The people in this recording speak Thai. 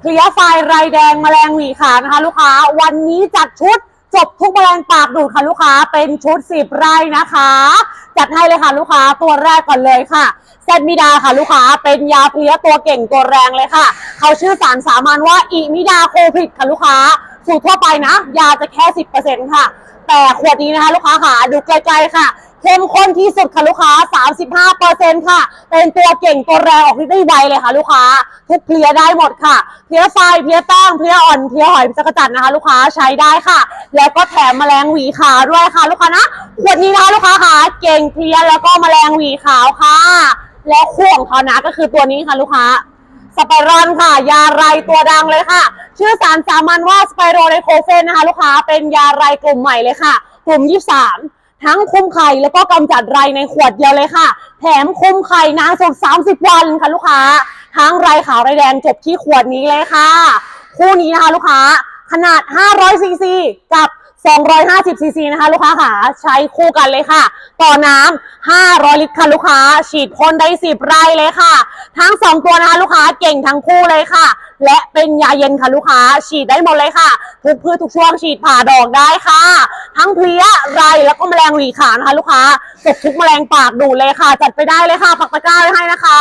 เพลียไฟไรแดงแมลงหวีขานะคะ ลูกค้า วันนี้จัดชุดจบทุกแมลงปากดูดค่ะลูกค้าเป็นชุดสิบไร่นะคะ จัดให้เลยค่ะลูกค้าตัวแรกก่อนเลยค่ะแซดมิดาค่ะลูกค้าเป็นยาเพลี้ยตัวเก่งตัวแรงเลยค่ะ เขาชื่อสารสามัญว่าอิมิดาโควิดค่ะลูกค้า สูตรทั่วไปนะ ยาจะแค่10%ค่ะ แต่ขวดนี้นะคะ ลูกค้าค่ะดูไกล้ๆค่ะ เข้มข้นที่สุดค่ะลูกค้า 35%ค่ะ เป็นตัวเก่งตัวแรงออกฤทธิ์ได้ไวเลยค่ะลูกค้าทุกเพลียได้หมดค่ะ เพลียไฟเพลียแป้งเพลียอ่อนเพลียหอยจักรจันนะคะ ลูกค้าใช้ได้ค่ะ แล้วก็แถมแมลงหวีขาวด้วยค่ะ ลูกค้านะขวดนี้นะคะลูกค้าค่ะเก่งเพลียแล้วก็แมลงหวีขาวค่ะ แล้วคู่ของเขานะก็คือตัวนี้ค่ะลูกค้าสไปรอนค่ะ ยาไรตัวดังเลยค่ะ ชื่อสารสามัญว่าสไปโรไลโคเฟนนะคะ ลูกค้าเป็นยาไรกลุ่มใหม่เลยค่ะ กลุ่ม 23 ทั้งคุมไข่แล้วก็กำจัดไรในขวดเดียวเลยค่ะ แถมคุมไข่นานสุด 30 วันค่ะลูกค้า ทั้งไรขาวไรแดงจบที่ขวดนี้เลยค่ะ คู่นี้นะคะลูกค้าขนาด 500ซีซีกับ 250ซีซีนะคะ ลูกค้าค่ะใช้คู่กันเลยค่ะ ต่อน้ำ500 ลิตรค่ะลูกค้า ฉีดพ่นได้ 10 ไร่เลยค่ะ ทั้ง 2 ตัวนะคะลูกค้าเก่งทั้งคู่เลยค่ะ และเป็นยาเย็นค่ะลูกค้า ฉีดได้หมดเลยค่ะ ทุกพืชทุกช่วงฉีดผ่าดอกได้ค่ะ ทั้งเพลี้ยไรแล้วก็แมลงหวีขานะคะ ลูกค้าจบทุกแมลงปากดูดเลยค่ะ จัดไปได้เลยค่ะปักตะกร้าไว้ให้นะคะ